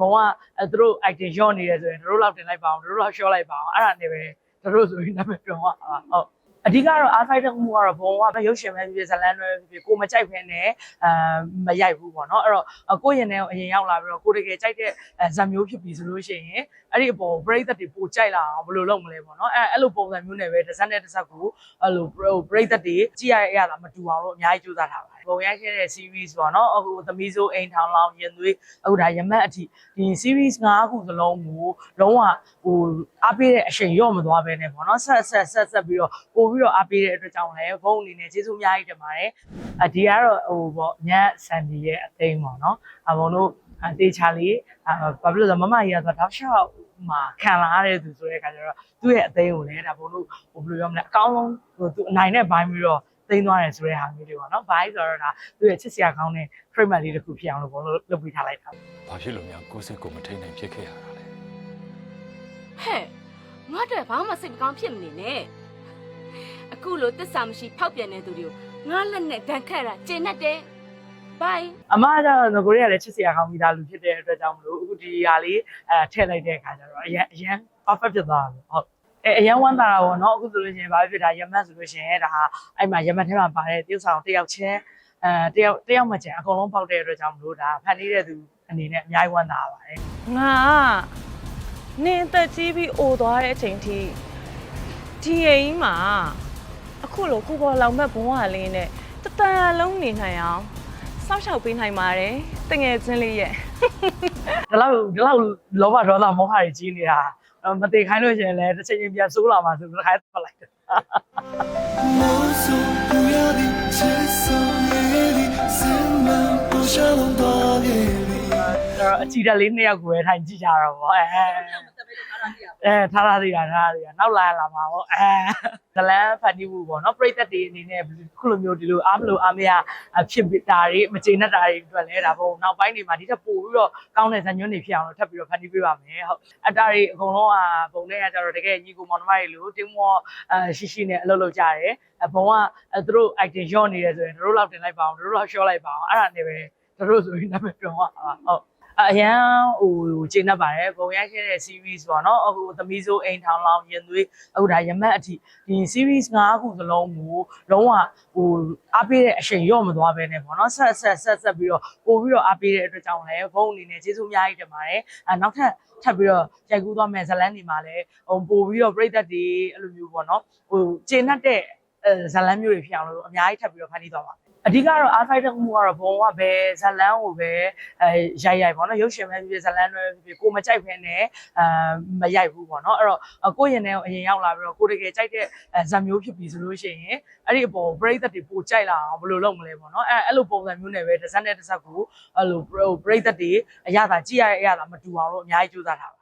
ဘုံကအဲသူတို့ item ရော့နေတယ်ဆိုရင်တို့လောက်တင်လိုက်ပါအောင်တို့လောက် short လိုက်ပါအောင်အဲ့ဒါနဲ့ပဲတို့ဆိုရင်နာမည်ပြောရအောင်ဟုတ်အဓိကတော့အားဆိုင်တဲ့မှုကတော့ဘုံကရုပ်ရှင်ပဲဖြစ်ဖြစ်ဇလန်းပဲဖြစ်ဖြစ်ကိုမကြိုက်ဖ ೇನೆ အဲမရိုက်ဘူးပေါ့နော်အဲ့တော့ကိုယ့်ရင်ထဲကိုအရင်ရောက်လာပြီးတော့ကိုတကယ်ကြိုက်တဲ့ဇာမျိုးဖြစ်ပြီဆိုလို့ရှိရင်အဲ့ဒီအပေါ်ပရိသတ်တွေပိုကြိုက်လာအောင်ဘယ်လိုလုပ်မလဲပေါ့နော်အဲ့အဲ့လိုပုံစံမျိုးနဲ့ပဲတစ်စက်နဲ့တစ်စက်ကိုအဲ့လိုပရိသတ်တွေကြည့်ရတဲ့အရာသာမတူအောင်လို့အများကြီးကြိုးစားထားပါတယ် ပုံရိုက်ခဲ့တဲ့ series ပေါ့နော်အခုသမီးစိုးအိမ်ထောင်လောင်ရင်သွေးအခုဒါရမက်အထိဒီ series 5ခုစလုံးကိုလုံးဝဟိုအားပေးတဲ့အချိန်ရော့မသွားဘဲနဲ့ပေါ့နော်ဆက်ဆက်ဆက်ဆက်ပြီးတော့ပို့ပြီးတော့အားပေးတဲ့အတွက်ကြောင့်လည်းဘုန်းအနေနဲ့ကျေးဇူးအများကြီးတင်ပါတယ်အဒီကတော့ဟိုပေါ့ညက်ဆန်ဒီရဲ့အသိမ်းပေါ့နော်အဘုံတို့အတေချာလေးဘာဖြစ်လို့လဲဆိုတော့မမကြီးကတော့တောက်လျှောက်မှာခံလာရတဲ့သူဆိုတဲ့အခါကျတော့သူ့ရဲ့အသိမ်းကိုလည်းဒါဘုံတို့ဟိုဘယ်လိုပြောမလဲအကောင်းဆုံးဟိုသူအနိုင်နဲ့ဘိုင်းပြီးတော့ သိမ်းသွားတယ်ဆိုတဲ့ဟာမျိုးတွေပေါ့နော်။ဘိုင်းဆိုတော့ဒါသူ့ရဲ့ချစ်စရာကောင်းတဲ့ treatment လေးတစ်ခုဖြစ်အောင်လို့ဘုံတို့လုပ်ပေးထားလိုက်တာဘာဖြစ်လို့များကိုယ်စိတ်ကိုမထိန်နိုင်ဖြစ်ခဲ့ရတာလဲဟဲ့ငါတို့ဘာမှစိတ်မကောင်းဖြစ်မနေနဲ့အခုလိုတစ္ဆာမရှိဖောက်ပြန်တဲ့သူတွေကိုငါလက်နဲ့ဒဏ်ခတ်တာကျင်တတ်တယ်ဘိုင်။အမကကျတော့ငကိုတွေကလည်းချစ်စရာကောင်းပြီးသားလူဖြစ်တဲ့အတွက်ကြောင့်မလို့အခုဒီဟာလေးအဲထည့်လိုက်တဲ့အခါကျတော့အရင်အရင် perfect ဖြစ်သွားတယ်ဟုတ်။ အဲအရင်ဝမ်းသာတာပေါ့နော်အခုဆိုလို့ရှိရင်ဘာဖြစ်တာရမတ်ဆိုလို့ရှိရင်ဒါဟာအဲ့မှာရမတ်ထဲမှာပါတဲ့တရုပ်ဆောင်တယောက်ချင်းအဲတယောက်တယောက်မှချင်အကုန်လုံးပေါက်တဲ့အတွက်ကြောင့်မလို့ဒါဖန်နေတဲ့သူအနေနဲ့အများကြီးဝမ်းသာပါတယ်ငါနင်းသက်ကြီးပြီးအိုသွားတဲ့အချိန်ထိဒီအိမ်မှာအခုလိုခုပေါ်လောင်မဲ့ဘုံကလေးနဲ့တတန်လုံးနေနိုင်အောင်စောက်ရှောက်ပေးနိုင်ပါတယ်တငယ်ချင်းလေးရဲ့ ဒီလောက်ဒီလောက်လောဘဒေါသမောဟတွေကြီးနေတာမသိခိုင်းလို့ရှင်လည်းတစ်ချိန်ချင်းပြန်ဆိုးလာမှာဆိုတော့ခိုင်းပလိုက်တယ်အဲ့တော့အချီတက်လေးနှစ်ယောက်ကိုပဲထိုင်ကြည့်ကြတော့ဗောအဲ အဲထားထားသေးတာထားထားသေးတာနောက်လာလာမှာဗောအဲဇလန်းဖန်တီးမှုဗောနော်ပြိသက်တွေအနေနဲ့ခုလိုမျိုးဒီလိုအားမလို့အားမရဖြစ်တာတွေမကျေနပ်တာတွေအတွက်လဲဒါဗောနောက်ပိုင်းတွေမှာဒီထက်ပိုပြီးတော့ကောင်းတဲ့ဇာညွန်းတွေဖြစ်အောင်လို့ထပ်ပြီးတော့ဖန်တီးပေးပါမယ်ဟုတ်အတားတွေအကုန်လုံးอ่ะဘုံနဲ့ကကြတော့တကယ်ညီကိုမောင်နှမတွေလို့တင်းမောအရှိရှိနဲ့အလုပ်လုပ်ကြတယ်အဘုံကသူတို့ item ရော့နေတယ်ဆိုရင်တို့လောက်တင်လိုက်ပါအောင်တို့လောက် short လိုက်ပါအောင်အဲ့ဒါနဲ့ပဲတို့ဆိုရင်နာမည်ပြောရအောင်ဟုတ် အရန်ဟိုကျင်းတတ်ပါတယ်ပုံရိုက်ခဲ့တဲ့ series ပေါ့နော်အခုသမီးစိုးအိမ်ထောင်လောင်ရင်သွေးအခုဒါရမက်အထိဒီ series 5ခုစလုံးကိုလုံးဝဟိုအားပေးတဲ့အချိန်ရော့မသွားဘဲနဲ့ပေါ့နော်ဆက်ဆက်ဆက်ဆက်ပြီးတော့ပို့ပြီးတော့အားပေးတဲ့အတွက်ကြောင့်လည်းဘုန်းအနေနဲ့ကျေးဇူးအများကြီးတင်ပါတယ်အဲနောက်ထပ်ထပ်ပြီးတော့ရိုက်ကူးသွားမယ်ဇလန်းနေမှာလည်းဟိုပို့ပြီးတော့ပြိသက်တွေအဲ့လိုမျိုးပေါ့နော်ဟိုကျင်းတတ်တဲ့အဲဇလန်းမျိုးတွေဖြစ်အောင်လို့အများကြီးထပ်ပြီးတော့ဖန်တီးသွားပါမယ် အဓိကတော့အားဆိုင်တဲ့မှုကတော့ဘုံကဘယ်ဇလန်းကိုပဲအဲရိုက်ရိုက်ပေါ့နော်ရုပ်ရှင်ပဲဖြစ်ဖြစ်ဇလန်းပဲဖြစ်ဖြစ်ကိုမကြိုက်ဖ ೇನೆ အဲမရိုက်ဘူးပေါ့နော်အဲ့တော့ကိုယ့်ရင်ထဲကိုအရင်ရောက်လာပြီးတော့ကိုတကယ်ကြိုက်တဲ့ဇာမျိုးဖြစ်ပြီဆိုလို့ရှိရင်အဲ့ဒီအပေါ်ပရိသတ်တွေပိုကြိုက်လာအောင်ဘယ်လိုလုပ်မလဲပေါ့နော်အဲ့အဲ့လိုပုံစံမျိုးနဲ့ပဲတစ်စက်နဲ့တစ်စက်ကိုအဲ့လိုပရိသတ်တွေအရသာကြည့်ရတဲ့အရသာမတူအောင်လို့အများကြီးကြိုးစားထားပါ